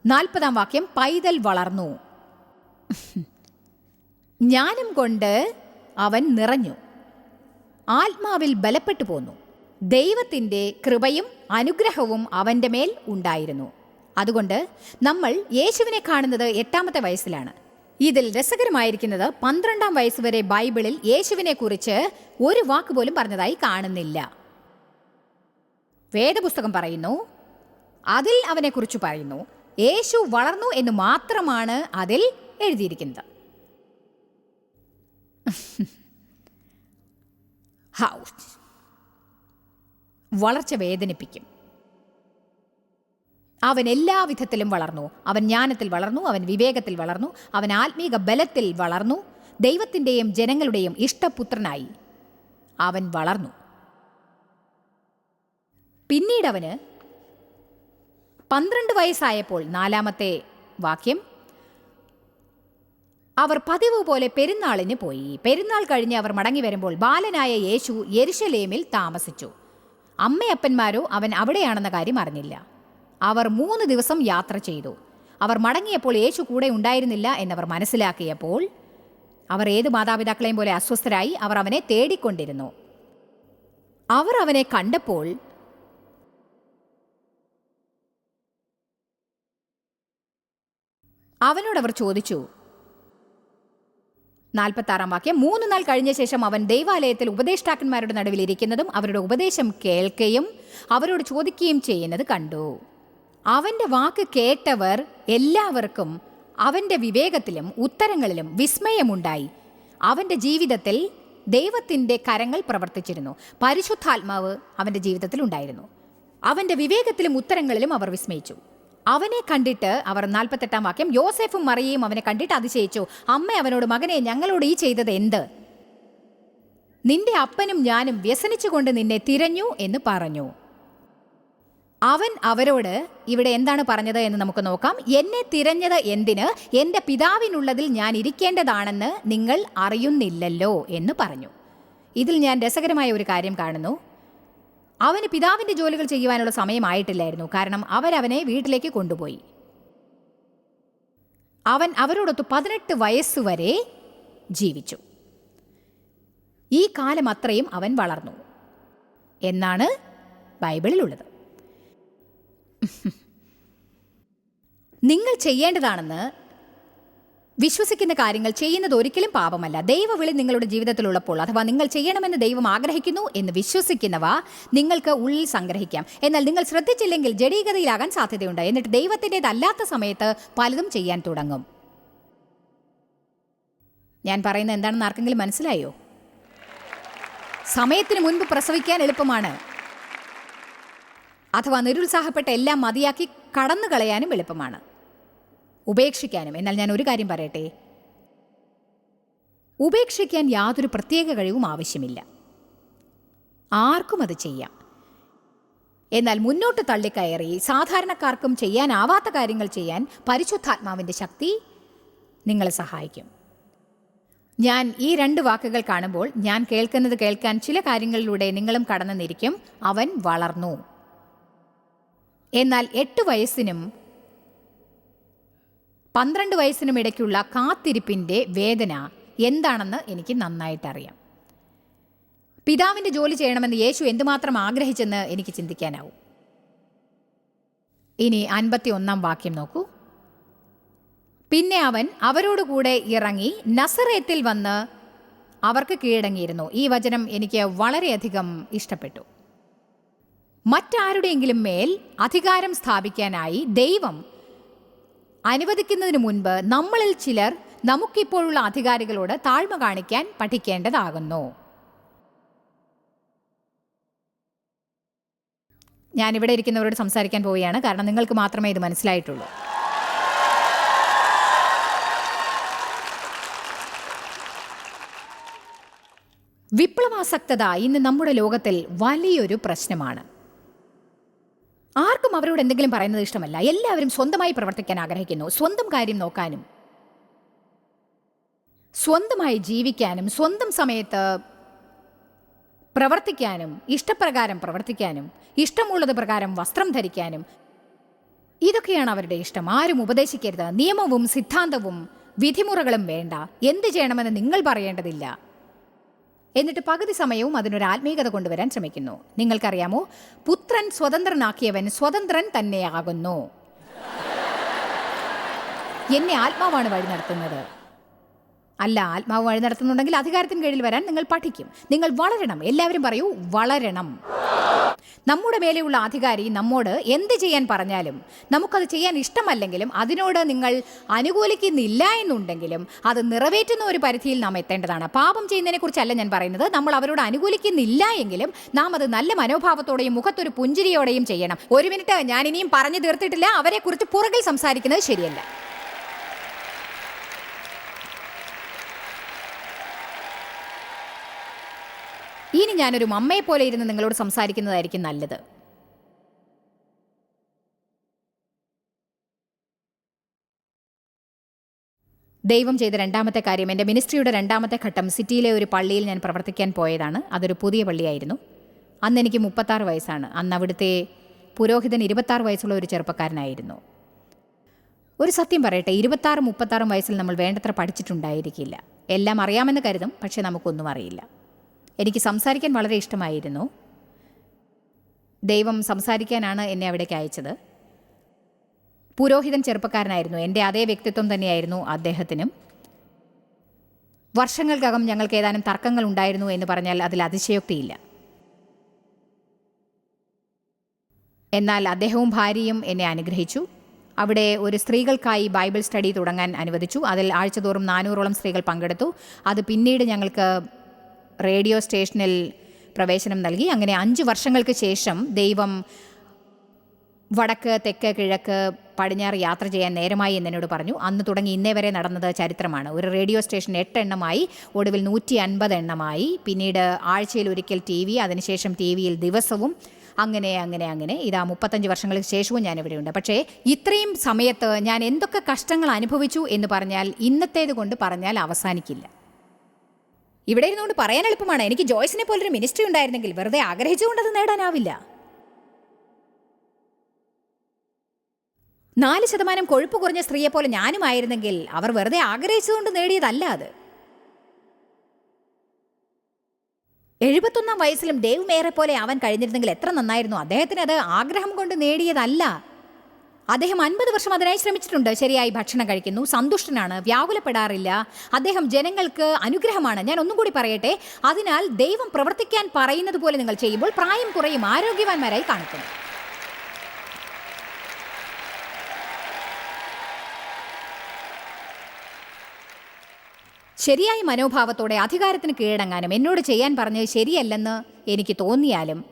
നാൽപ്പതാം വാക്യം പൈതൽ വളർന്നു. ജ്ഞാനം കൊണ്ട് അവൻ നിറഞ്ഞു. ആത്മാവിൽ ബലപ്പെട്ടു പോന്നു. ദൈവത്തിന്റെ കൃപയും അനുഗ്രഹവും അവന്റെ മേൽ ഉണ്ടായിരുന്നു. അതുകൊണ്ട് നമ്മൾ യേശുവിനെ കാണുന്നത് എട്ടാമത്തെ വയസ്സിലാണ്. ഇതിൽ രസകരമായിരിക്കുന്നത് പന്ത്രണ്ടാം വയസ്സ് വരെ ബൈബിളിൽ യേശുവിനെ കുറിച്ച് ഒരു വാക്ക് പോലും പറഞ്ഞതായി കാണുന്നില്ല. വേദപുസ്തകം പറയുന്നു അതിൽ അവനെക്കുറിച്ച് പറയുന്നു യേശു വളർന്നു എന്ന് മാത്രമാണ് അതിൽ എഴുതിയിരിക്കുന്നത്. വളർച്ച വേദനിപ്പിക്കും. അവൻ എല്ലാ വിധത്തിലും വളർന്നു. അവൻ ജ്ഞാനത്തിൽ വളർന്നു അവൻ വിവേകത്തിൽ വളർന്നു അവൻ ആത്മീക ബലത്തിൽ വളർന്നു ദൈവത്തിന്റെയും ജനങ്ങളുടെയും ഇഷ്ടപുത്രനായി അവൻ വളർന്നു. പിന്നീട് അവന് പന്ത്രണ്ട് വയസ്സായപ്പോൾ നാലാമത്തെ വാക്യം അവർ പതിവ് പോലെ പെരുന്നാളിന് പോയി. പെരുന്നാൾ കഴിഞ്ഞ് അവർ മടങ്ങി വരുമ്പോൾ ബാലനായ യേശു യെരുഷലേമിൽ താമസിച്ചു. അമ്മയപ്പന്മാരോ അവൻ അവിടെയാണെന്ന കാര്യം അറിഞ്ഞില്ല. അവർ മൂന്ന് ദിവസം യാത്ര ചെയ്തു. അവർ മടങ്ങിയപ്പോൾ യേശു കൂടെ ഉണ്ടായിരുന്നില്ല എന്നവർ മനസ്സിലാക്കിയപ്പോൾ അവർ ഏത് മാതാപിതാക്കളെയും പോലെ അസ്വസ്ഥരായി അവർ അവനെ തേടിക്കൊണ്ടിരുന്നു. അവർ അവനെ കണ്ടപ്പോൾ അവനോടവർ ചോദിച്ചു നാൽപ്പത്താറാം വാക്യം മൂന്ന് നാൾ കഴിഞ്ഞ ശേഷം അവൻ ദൈവാലയത്തിൽ ഉപദേഷ്ടാക്കന്മാരുടെ നടുവിൽ ഇരിക്കുന്നതും അവരുടെ ഉപദേശം കേൾക്കുകയും അവരോട് ചോദിക്കുകയും ചെയ്യുന്നത് കണ്ടു. അവന്റെ വാക്ക് കേട്ടവർ എല്ലാവർക്കും അവന്റെ വിവേകത്തിലും ഉത്തരങ്ങളിലും വിസ്മയമുണ്ടായി. അവന്റെ ജീവിതത്തിൽ ദൈവത്തിന്റെ കരങ്ങൾ പ്രവർത്തിച്ചിരുന്നു. പരിശുദ്ധാത്മാവ് അവന്റെ ജീവിതത്തിൽ ഉണ്ടായിരുന്നു. അവന്റെ വിവേകത്തിലും ഉത്തരങ്ങളിലും അവർ വിസ്മയിച്ചു. അവനെ കണ്ടിട്ട് അവർ നാൽപ്പത്തെട്ടാം വാക്യം യോസെഫും മറിയയും അവനെ കണ്ടിട്ട് അതിശയിച്ചു അമ്മ അവനോട് മകനെ ഞങ്ങളോട് ഈ ചെയ്തത് എന്ത്? നിന്റെ അപ്പനും ഞാനും വ്യസനിച്ചുകൊണ്ട് നിന്നെ തിരഞ്ഞു എന്ന് പറഞ്ഞു. അവൻ അവരോട് ഇവിടെ എന്താണ് പറഞ്ഞത് എന്ന് നമുക്ക് നോക്കാം. എന്നെ തിരഞ്ഞത് എന്തിന്? എന്റെ പിതാവിനുള്ളതിൽ ഞാൻ ഇരിക്കേണ്ടതാണെന്ന് നിങ്ങൾ അറിയുന്നില്ലല്ലോ എന്ന് പറഞ്ഞു. ഇതിൽ ഞാൻ രസകരമായ ഒരു കാര്യം കാണുന്നു. അവന് പിതാവിന്റെ ജോലികൾ ചെയ്യുവാനുള്ള സമയമായിട്ടില്ലായിരുന്നു. കാരണം അവരവനെ വീട്ടിലേക്ക് കൊണ്ടുപോയി. അവൻ അവരോടൊത്ത് പതിനെട്ട് വയസ്സുവരെ ജീവിച്ചു. ഈ കാലം അത്രയും അവൻ വളർന്നു. എന്നാണ് ബൈബിളിലുള്ളത്. <laughs> നിങ്ങൾ ചെയ്യേണ്ടതാണെന്ന് വിശ്വസിക്കുന്ന കാര്യങ്ങൾ ചെയ്യുന്നത് ഒരിക്കലും പാപമല്ല. ദൈവവിളി നിങ്ങളുടെ ജീവിതത്തിലുള്ളപ്പോൾ അഥവാ നിങ്ങൾ ചെയ്യണമെന്ന് ദൈവം ആഗ്രഹിക്കുന്നു എന്ന് വിശ്വസിക്കുന്നവ നിങ്ങൾക്ക് ഉള്ളിൽ സംഗ്രഹിക്കാം. എന്നാൽ നിങ്ങൾ ശ്രദ്ധിച്ചില്ലെങ്കിൽ ജഡീകതയിലാകാൻ സാധ്യതയുണ്ട്. എന്നിട്ട് ദൈവത്തിന്റെതല്ലാത്ത സമയത്ത് പലതും ചെയ്യാൻ തുടങ്ങും. ഞാൻ പറയുന്നത് എന്താണെന്ന് ആർക്കെങ്കിലും മനസ്സിലായോ? സമയത്തിന് മുൻപ് പ്രസവിക്കാൻ എളുപ്പമാണ്. അഥവാ നിരുത്സാഹപ്പെട്ട എല്ലാം മതിയാക്കി കടന്നു കളയാനും എളുപ്പമാണ്. ഉപേക്ഷിക്കാനും. എന്നാൽ ഞാൻ ഒരു കാര്യം പറയട്ടെ. ഉപേക്ഷിക്കാൻ യാതൊരു പ്രത്യേക കഴിവും ആവശ്യമില്ല. ആർക്കും അത് ചെയ്യാം. എന്നാൽ മുന്നോട്ട് തള്ളിക്കയറി സാധാരണക്കാർക്കും ചെയ്യാനാവാത്ത കാര്യങ്ങൾ ചെയ്യാൻ പരിശുദ്ധാത്മാവിന്റെ ശക്തി നിങ്ങളെ സഹായിക്കും. ഞാൻ ഈ രണ്ട് വാക്കുകൾ കാണുമ്പോൾ ഞാൻ കേൾക്കുന്നത് കേൾക്കാൻ ചില കാര്യങ്ങളിലൂടെ നിങ്ങളും കടന്നു അവൻ വളർന്നു. എന്നാൽ എട്ട് വയസ്സിനും പന്ത്രണ്ട് വയസ്സിനും ഇടയ്ക്കുള്ള കാത്തിരിപ്പിന്റെ വേദന എന്താണെന്ന് എനിക്ക് നന്നായിട്ടറിയാം. പിതാവിന്റെ ജോലി ചെയ്യണമെന്ന് യേശു എന്തുമാത്രം ആഗ്രഹിച്ചെന്ന് എനിക്ക് ചിന്തിക്കാനാവും. ഇനി അൻപത്തി ഒന്നാം വാക്യം നോക്കൂ. പിന്നെ അവൻ അവരോടുകൂടെ ഇറങ്ങി നസറേത്തിൽ വന്ന് അവർക്ക് കീഴടങ്ങിയിരുന്നു. ഈ വചനം എനിക്ക് വളരെയധികം ഇഷ്ടപ്പെട്ടു. മറ്റാരുടെയെങ്കിലും മേൽ അധികാരം സ്ഥാപിക്കാനായി ദൈവം അനുവദിക്കുന്നതിന് മുൻപ് നമ്മളിൽ ചിലർ നമുക്കിപ്പോഴുള്ള അധികാരികളോട് താഴ്മ കാണിക്കാൻ പഠിക്കേണ്ടതാകുന്നു. ഞാനിവിടെ ഇരിക്കുന്നവരോട് സംസാരിക്കാൻ പോവുകയാണ്. കാരണം നിങ്ങൾക്ക് മാത്രമേ ഇത് മനസ്സിലായിട്ടുള്ളൂ. വിപ്ലവാസക്തത ഇന്ന് നമ്മുടെ ലോകത്തിൽ വലിയൊരു പ്രശ്നമാണ്. അവരോട് എന്തെങ്കിലും പറയുന്നത് ഇഷ്ടമല്ല. എല്ലാവരും സ്വന്തമായി പ്രവർത്തിക്കാൻ ആഗ്രഹിക്കുന്നു. സ്വന്തം കാര്യം നോക്കാനും സ്വന്തമായി ജീവിക്കാനും സ്വന്തം സമയത്ത് പ്രവർത്തിക്കാനും ഇഷ്ടപ്രകാരം പ്രവർത്തിക്കാനും ഇഷ്ടമുള്ളത് പ്രകാരം വസ്ത്രം ധരിക്കാനും ഇതൊക്കെയാണ് അവരുടെ ഇഷ്ടം. ആരും ഉപദേശിക്കരുത്. നിയമവും സിദ്ധാന്തവും വിധിമുറകളും വേണ്ട. എന്ത് ചെയ്യണമെന്ന് നിങ്ങൾ പറയേണ്ടതില്ല. എന്നിട്ട് പകുതി സമയവും അതിനൊരു ആത്മീയത കൊണ്ടുവരാൻ ശ്രമിക്കുന്നു. നിങ്ങൾക്കറിയാമോ? പുത്രൻ സ്വതന്ത്രനാക്കിയവൻ സ്വതന്ത്രൻ തന്നെയാകുന്നു. എന്നെ ആത്മാവാണ് വഴി നടത്തുന്നത്. അല്ല ആത്മാവ് വഴി നടത്തുന്നുണ്ടെങ്കിൽ അധികാരത്തിന് കീഴിൽ വരാൻ നിങ്ങൾ പഠിക്കും. നിങ്ങൾ വളരണം. എല്ലാവരും പറയൂ വളരണം. നമ്മുടെ മേലെയുള്ള അധികാരി നമ്മോട് എന്ത് ചെയ്യാൻ പറഞ്ഞാലും നമുക്കത് ചെയ്യാൻ ഇഷ്ടമല്ലെങ്കിലും അതിനോട് നിങ്ങൾ അനുകൂലിക്കുന്നില്ല എന്നുണ്ടെങ്കിലും അത് നിറവേറ്റുന്ന ഒരു പരിധിയിൽ നാം എത്തേണ്ടതാണ്. പാപം ചെയ്യുന്നതിനെ കുറിച്ചല്ല ഞാൻ പറയുന്നത്. നമ്മൾ അവരോട് അനുകൂലിക്കുന്നില്ല എങ്കിലും നാം അത് നല്ല മനോഭാവത്തോടെയും മുഖത്തൊരു പുഞ്ചിരിയോടെയും ചെയ്യണം. ഒരു മിനിറ്റ് ഞാൻ ഇനിയും പറഞ്ഞു തീർത്തിട്ടില്ല. അവരെക്കുറിച്ച് പുറകിൽ സംസാരിക്കുന്നത് ശരിയല്ല. ഇനി ഞാനൊരു മമ്മയെ പോലെ ഇരുന്ന് നിങ്ങളോട് സംസാരിക്കുന്നതായിരിക്കും നല്ലത്. ദൈവം ചെയ്ത രണ്ടാമത്തെ കാര്യം എന്റെ മിനിസ്ട്രിയുടെ രണ്ടാമത്തെ ഘട്ടം സിറ്റിയിലെ ഒരു പള്ളിയിൽ ഞാൻ പ്രവർത്തിക്കാൻ പോയതാണ്. അതൊരു പുതിയ പള്ളിയായിരുന്നു. അന്ന് എനിക്ക് മുപ്പത്താറ് വയസ്സാണ്. അന്ന് അവിടുത്തെ പുരോഹിതൻ ഇരുപത്താറ് വയസ്സുള്ള ഒരു ചെറുപ്പക്കാരനായിരുന്നു. ഒരു സത്യം പറയട്ടെ ഇരുപത്താറും മുപ്പത്താറും വയസ്സിൽ നമ്മൾ വേണ്ടത്ര പഠിച്ചിട്ടുണ്ടായിരിക്കില്ല. എല്ലാം അറിയാമെന്ന് കരുതും പക്ഷേ നമുക്കൊന്നും അറിയില്ല. എനിക്ക് സംസാരിക്കാൻ വളരെ ഇഷ്ടമായിരുന്നു. ദൈവം സംസാരിക്കാനാണ് എന്നെ അവിടേക്ക് അയച്ചത്. പുരോഹിതൻ ചെറുപ്പക്കാരനായിരുന്നു. എന്റെ അതേ വ്യക്തിത്വം തന്നെയായിരുന്നു അദ്ദേഹത്തിനും. വർഷങ്ങൾക്കകം ഞങ്ങൾക്ക് ഏതാനും തർക്കങ്ങൾ ഉണ്ടായിരുന്നു എന്ന് പറഞ്ഞാൽ അതിൽ അതിശയോക്തിയില്ല. എന്നാൽ അദ്ദേഹവും ഭാര്യയും എന്നെ അനുഗ്രഹിച്ചു. അവിടെ ഒരു സ്ത്രീകൾക്കായി ബൈബിൾ സ്റ്റഡി തുടങ്ങാൻ അനുവദിച്ചു. അതിൽ ആഴ്ചതോറും നാനൂറോളം സ്ത്രീകൾ പങ്കെടുത്തു. അത് പിന്നീട് ഞങ്ങൾക്ക് റേഡിയോ സ്റ്റേഷനിൽ പ്രവേശനം നൽകി. അങ്ങനെ അഞ്ച് വർഷങ്ങൾക്ക് ശേഷം ദൈവം വടക്ക് തെക്ക് കിഴക്ക് പടിഞ്ഞാറ് യാത്ര ചെയ്യാൻ നേരമായി എന്നോട് പറഞ്ഞു. അന്ന് തുടങ്ങി ഇന്നേ വരെ നടന്നത് ചരിത്രമാണ്. ഒരു റേഡിയോ സ്റ്റേഷൻ എട്ട് എണ്ണമായി ഒടുവിൽ നൂറ്റി അൻപത് എണ്ണമായി. പിന്നീട് ആഴ്ചയിൽ ഒരിക്കൽ ടി വി അതിനുശേഷം ടി വിയിൽ ദിവസവും അങ്ങനെ അങ്ങനെ അങ്ങനെ. ഇതാ മുപ്പത്തഞ്ച് വർഷങ്ങൾക്ക് ശേഷവും ഞാൻ ഇവിടെയുണ്ട് പക്ഷേ ഇത്രയും സമയത്ത് ഞാൻ എന്തൊക്കെ കഷ്ടങ്ങൾ അനുഭവിച്ചു എന്ന് പറഞ്ഞാൽ ഇന്നത്തേത് കൊണ്ട് പറഞ്ഞാൽ അവസാനിക്കില്ല. ഇവിടെ ഇരുന്നുകൊണ്ട് പറയാൻ എളുപ്പമാണ്. എനിക്ക് ജോയ്സിനെ പോലൊരു മിനിസ്ട്രി ഉണ്ടായിരുന്നെങ്കിൽ വെറുതെ ആഗ്രഹിച്ചുകൊണ്ട് അത് നേടാനാവില്ല. നാല് ശതമാനം കൊഴുപ്പ് കുറഞ്ഞ സ്ത്രീയെ പോലെ ഞാനുമായിരുന്നെങ്കിൽ അവർ വെറുതെ ആഗ്രഹിച്ചുകൊണ്ട് നേടിയതല്ല അത്. എഴുപത്തൊന്നാം വയസ്സിലും ഡേവ് മേറെ പോലെ ആവാൻ കഴിഞ്ഞിരുന്നെങ്കിൽ എത്ര നന്നായിരുന്നു. അദ്ദേഹത്തിന് അത് ആഗ്രഹം കൊണ്ട് നേടിയതല്ല. അദ്ദേഹം അൻപത് വർഷം അതിനായി ശ്രമിച്ചിട്ടുണ്ട്. ശരിയായി ഭക്ഷണം കഴിക്കുന്നു. സന്തുഷ്ടനാണ്. വ്യാകുലപ്പെടാറില്ല. അദ്ദേഹം ജനങ്ങൾക്ക് അനുഗ്രഹമാണ്. ഞാൻ ഒന്നും കൂടി പറയട്ടെ. അതിനാൽ ദൈവം പ്രവർത്തിക്കാൻ പറയുന്നത് പോലെ നിങ്ങൾ ചെയ്യുമ്പോൾ പ്രായം കുറയും. ആരോഗ്യവാന്മാരായി കാണിക്കുന്നു ശരിയായ മനോഭാവത്തോടെ അധികാരത്തിന് കീഴടങ്ങാനും എന്നോട് ചെയ്യാൻ പറഞ്ഞത് ശരിയല്ലെന്ന് എനിക്ക് തോന്നിയാലും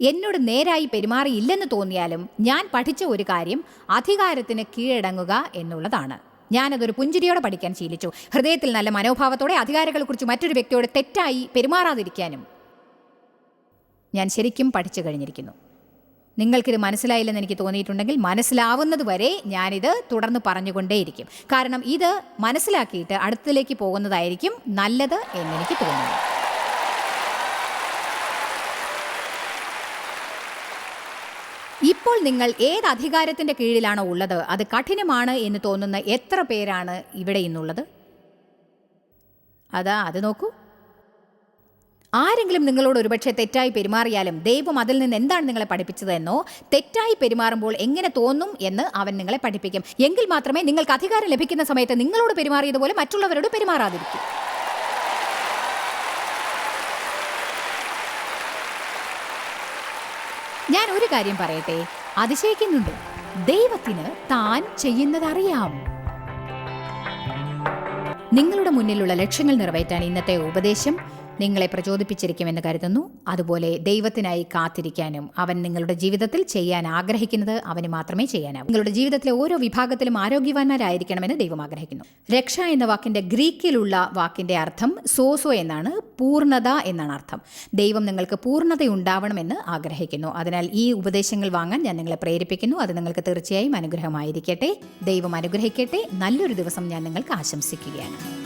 എന്നോട് നേരായി പെരുമാറിയില്ലെന്ന് തോന്നിയാലും ഞാൻ പഠിച്ച ഒരു കാര്യം അധികാരത്തിന് കീഴടങ്ങുക എന്നുള്ളതാണ്. ഞാനതൊരു പുഞ്ചിരിയോടെ പഠിക്കാൻ ശീലിച്ചു. ഹൃദയത്തിൽ നല്ല മനോഭാവത്തോടെ അധികാരികളെക്കുറിച്ച് മറ്റൊരു വ്യക്തിയോട് തെറ്റായി പെരുമാറാതിരിക്കാനും ഞാൻ ശരിക്കും പഠിച്ചു കഴിഞ്ഞിരിക്കുന്നു. നിങ്ങൾക്കിത് മനസ്സിലായില്ലെന്ന് എനിക്ക് തോന്നിയിട്ടുണ്ടെങ്കിൽ മനസ്സിലാവുന്നത് വരെ ഞാനിത് തുടർന്ന് പറഞ്ഞുകൊണ്ടേയിരിക്കും. കാരണം ഇത് മനസ്സിലാക്കിയിട്ട് അടുത്തിലേക്ക് പോകുന്നതായിരിക്കും നല്ലത് എന്നെനിക്ക് തോന്നുന്നു. ഇപ്പോൾ നിങ്ങൾ ഏത് അധികാരത്തിന്റെ കീഴിലാണോ ഉള്ളത്? അത് കഠിനമാണ് എന്ന് തോന്നുന്ന എത്ര പേരാണ് ഇവിടെ ഇന്നുള്ളത്? അതാ അത് നോക്കൂ. ആരെങ്കിലും നിങ്ങളോട് ഒരുപക്ഷെ തെറ്റായി പെരുമാറിയാലും ദൈവം അതിൽ നിന്ന് എന്താണ് നിങ്ങളെ പഠിപ്പിച്ചതെന്നോ തെറ്റായി പെരുമാറുമ്പോൾ എങ്ങനെ തോന്നും എന്ന് അവൻ നിങ്ങളെ പഠിപ്പിക്കും. എങ്കിൽ മാത്രമേ നിങ്ങൾക്ക് അധികാരം ലഭിക്കുന്ന സമയത്ത് നിങ്ങളോട് പെരുമാറിയതുപോലെ മറ്റുള്ളവരോട് പെരുമാറാതിരിക്കും ഞാൻ ഒരു കാര്യം പറയട്ടെ. അതിശയിക്കുന്നുണ്ട്. ദൈവത്തിന് താൻ ചെയ്യുന്നതറിയാം. നിങ്ങളുടെ മുന്നിലുള്ള ലക്ഷ്യങ്ങൾ നിറവേറ്റാൻ ഇന്നത്തെ ഉപദേശം നിങ്ങളെ പ്രചോദിപ്പിച്ചിരിക്കുമെന്ന് കരുതുന്നു. അതുപോലെ ദൈവത്തിനായി കാത്തിരിക്കാനും അവൻ നിങ്ങളുടെ ജീവിതത്തിൽ ചെയ്യാൻ ആഗ്രഹിക്കുന്നത് അവന് മാത്രമേ ചെയ്യാനാവൂ. നിങ്ങളുടെ ജീവിതത്തിലെ ഓരോ വിഭാഗത്തിലും ആരോഗ്യവാന്മാരായിരിക്കണമെന്ന് ദൈവം ആഗ്രഹിക്കുന്നു. രക്ഷ എന്ന വാക്കിന്റെ ഗ്രീക്കിലുള്ള വാക്കിന്റെ അർത്ഥം സോസോ എന്നാണ് പൂർണത എന്നാണ് അർത്ഥം. ദൈവം നിങ്ങൾക്ക് പൂർണത ഉണ്ടാവണമെന്ന് ആഗ്രഹിക്കുന്നു. അതിനാൽ ഈ ഉപദേശങ്ങൾ വാങ്ങാൻ ഞാൻ നിങ്ങളെ പ്രേരിപ്പിക്കുന്നു. അത് നിങ്ങൾക്ക് തീർച്ചയായും അനുഗ്രഹമായിരിക്കട്ടെ. ദൈവം അനുഗ്രഹിക്കട്ടെ. നല്ലൊരു ദിവസം ഞാൻ നിങ്ങൾക്ക് ആശംസിക്കുകയാണ്.